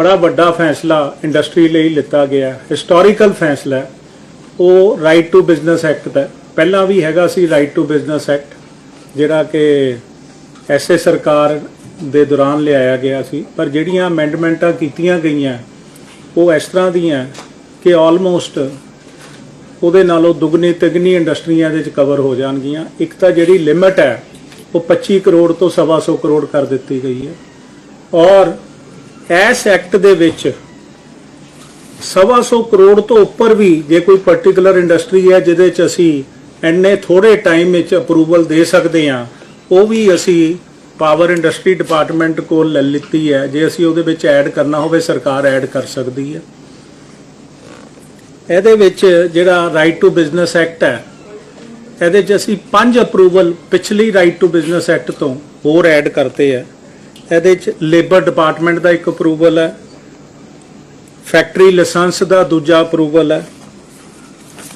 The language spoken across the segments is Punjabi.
ਬੜਾ ਵੱਡਾ ਫੈਸਲਾ ਇੰਡਸਟਰੀ ਲਈ ਲਿੱਤਾ ਗਿਆ ਹਿਸਟੋਰੀਕਲ ਫੈਸਲਾ ਉਹ ਰਾਈਟ ਟੂ ਬਿਜ਼ਨਸ ਐਕਟ ਦਾ ਪਹਿਲਾਂ ਵੀ ਹੈਗਾ ਸੀ ਰਾਈਟ ਟੂ ਬਿਜ਼ਨਸ ਐਕਟ ਜਿਹੜਾ ਕਿ ਐਸੇ ਸਰਕਾਰ ਦੇ ਦੌਰਾਨ ਲਿਆਇਆ ਗਿਆ ਸੀ। ਪਰ ਜਿਹੜੀਆਂ ਅਮੈਂਡਮੈਂਟਾਂ ਕੀਤੀਆਂ ਗਈਆਂ, ਉਹ ਇਸ ਤਰ੍ਹਾਂ ਦੀਆਂ ਕਿ ਆਲਮੋਸਟ ਉਹਦੇ ਨਾਲੋਂ ਦੁੱਗਣੀ ਤਿਗਣੀ ਇੰਡਸਟਰੀਆਂ ਦੇ ਵਿੱਚ ਕਵਰ ਹੋ ਜਾਣਗੀਆਂ। ਇੱਕ ਤਾਂ ਜਿਹੜੀ ਲਿਮਟ ਹੈ, ਉਹ 25 ਕਰੋੜ ਤੋਂ ਸਵਾ ਸੌ ਕਰੋੜ ਕਰ ਦਿੱਤੀ ਗਈ ਹੈ। ਔਰ ਇਸ ਐਕਟ ਦੇ ਵਿੱਚ ਸਵਾ ਸੌ ਕਰੋੜ ਤੋਂ ਉੱਪਰ ਵੀ ਜੇ ਕੋਈ ਪਾਰਟਿਕੂਲਰ ਇੰਡਸਟਰੀ ਹੈ ਜਿਹਦੇ ਚ ਅਸੀਂ ਇੰਨੇ ਥੋੜੇ ਟਾਈਮ ਵਿੱਚ ਅਪਰੂਵਲ ਦੇ ਸਕਦੇ ਹਾਂ, ਉਹ ਵੀ ਅਸੀਂ ਪਾਵਰ ਇੰਡਸਟਰੀ ਡਿਪਾਰਟਮੈਂਟ ਕੋਲ ਲੈ ਲਿੱਤੀ ਹੈ। ਜੇ ਅਸੀਂ ਉਹਦੇ ਵਿੱਚ ਐਡ ਕਰਨਾ ਹੋਵੇ, ਸਰਕਾਰ ਐਡ ਕਰ ਸਕਦੀ ਹੈ। ਇਹਦੇ ਵਿੱਚ ਜਿਹੜਾ ਰਾਈਟ ਟੂ ਬਿਜ਼ਨਸ ਐਕਟ ਹੈ, ਇਹਦੇ 'ਚ ਅਸੀਂ ਪੰਜ ਅਪਰੂਵਲ ਪਿਛਲੀ ਰਾਈਟ ਟੂ ਬਿਜ਼ਨਸ ਐਕਟ ਤੋਂ ਹੋਰ ਐਡ ਕਰਤੇ ਹੈ। ਇਹਦੇ 'ਚ ਲੇਬਰ ਡਿਪਾਰਟਮੈਂਟ ਦਾ ਇੱਕ ਅਪਰੂਵਲ ਹੈ। ਫੈਕਟਰੀ ਲਾਇਸੈਂਸ ਦਾ ਦੂਜਾ ਅਪਰੂਵਲ ਹੈ।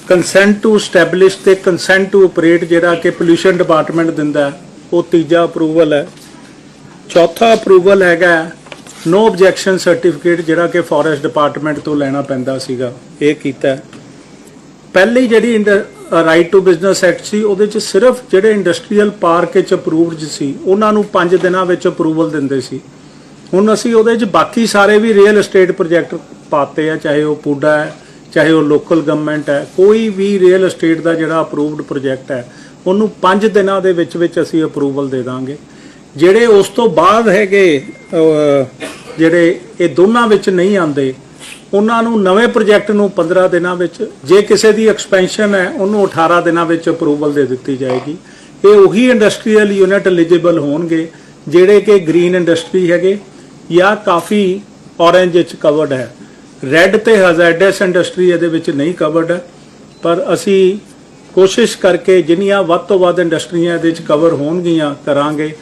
ਕੰਸੈਂਟ ਟੂ ਸਟੈਬਲਿਸ਼ ਤੇ ਕੰਸੈਂਟ ਟੂ ਆਪਰੇਟ ਜਿਹੜਾ ਕਿ ਪੋਲੂਸ਼ਨ ਡਿਪਾਰਟਮੈਂਟ ਦਿੰਦਾ ਉਹ ਤੀਜਾ ਅਪਰੂਵਲ ਹੈ। ਚੌਥਾ ਅਪਰੂਵਲ ਹੈਗਾ ਨੋ ਆਬਜੈਕਸ਼ਨ ਸਰਟੀਫਿਕੇਟ ਜਿਹੜਾ ਕਿ ਫੋਰੈਸਟ ਡਿਪਾਰਟਮੈਂਟ ਤੋਂ ਲੈਣਾ ਪੈਂਦਾ ਸੀਗਾ, ਇਹ ਕੀਤਾ ਪਹਿਲੀ ਜਿਹੜੀ ਰਾਈਟ ਟੂ ਬਿਜ਼ਨਸ ਐਕਟ ਸੀ, ਉਹਦੇ ਚ ਸਿਰਫ ਜਿਹੜੇ ਇੰਡਸਟਰੀਅਲ ਪਾਰਕ ਵਿੱਚ ਅਪਰੂਵਡ ਸੀ, ਉਹਨਾਂ ਨੂੰ 5 ਦਿਨਾਂ ਵਿੱਚ ਅਪਰੂਵਲ ਦਿੰਦੇ ਸੀ। ਹੁਣ ਅਸੀਂ ਉਹਦੇ ਚ ਬਾਕੀ ਸਾਰੇ ਵੀ ਰੀਅਲ ਏਸਟੇਟ ਪ੍ਰੋਜੈਕਟ ਪਾਤੇ ਆ, ਚਾਹੇ ਉਹ ਪੂਡਾ ਹੈ, ਚਾਹੇ ਉਹ ਲੋਕਲ ਗਵਰਨਮੈਂਟ ਹੈ, ਕੋਈ ਵੀ ਰੀਅਲ ਏਸਟੇਟ ਦਾ ਜਿਹੜਾ ਅਪਰੂਵਡ ਪ੍ਰੋਜੈਕਟ ਹੈ, ਉਹਨੂੰ 5 ਦਿਨਾਂ ਦੇ ਵਿੱਚ ਵਿੱਚ ਅਸੀਂ ਅਪਰੂਵਲ ਦੇ ਦਾਂਗੇ। ਜਿਹੜੇ ਉਸ ਤੋਂ ਬਾਅਦ ਹੈਗੇ ਜਿਹੜੇ ਇਹ ਦੋਨਾਂ ਵਿੱਚ ਨਹੀਂ ਆਉਂਦੇ ਉਹਨਾਂ ਨੂੰ ਨਵੇਂ ਪ੍ਰੋਜੈਕਟ ਨੂੰ 15 ਦਿਨਾਂ ਵਿੱਚ, ਜੇ ਕਿਸੇ ਦੀ ਐਕਸਪੈਂਸ਼ਨ ਹੈ, ਉਹਨੂੰ 18 ਦਿਨਾਂ ਵਿੱਚ ਅਪਰੂਵਲ ਦੇ ਦਿੱਤੀ ਜਾਏਗੀ। ਇਹ ਉਹੀ ਇੰਡਸਟਰੀਅਲ ਯੂਨਿਟ ਐਲੀਜੀਬਲ ਹੋਣਗੇ, ਜਿਹੜੇ ਕਿ ਗ੍ਰੀਨ ਇੰਡਸਟਰੀ ਹੈਗੇ, ਜਾਂ ਕਾਫੀ ਔਰੇਂਜ ਵਿੱਚ ਕਵਰਡ ਹੈ। ਰੈੱਡ ਤੇ ਹਜ਼ਾਰਡਸ ਇੰਡਸਟਰੀ ਇਹਦੇ ਵਿੱਚ ਨਹੀਂ ਕਵਰਡ ਹੈ ਪਰ ਅਸੀਂ ਕੋਸ਼ਿਸ਼ ਕਰਕੇ ਜਿੰਨੀਆਂ ਵੱਧ ਤੋਂ ਵੱਧ ਇੰਡਸਟਰੀਆਂ ਇਹਦੇ ਵਿੱਚ ਕਵਰ ਹੋਣਗੀਆਂ ਕਰਾਂਗੇ।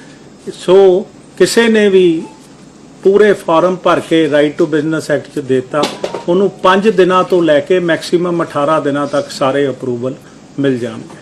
ਸੋ ਕਿਸੇ ਨੇ ਵੀ ਪੂਰੇ ਫਾਰਮ ਭਰ ਕੇ ਰਾਈਟ ਟੂ ਬਿਜ਼ਨਸ ਐਕਟ ਚ ਦਿੱਤਾ। ਉਹਨੂੰ 5 ਦਿਨਾਂ ਤੋਂ ਲੈ ਕੇ ਮੈਕਸਿਮਮ 18 ਦਿਨਾਂ ਤੱਕ ਸਾਰੇ ਅਪਰੂਵਲ ਮਿਲ ਜਾਣਗੇ।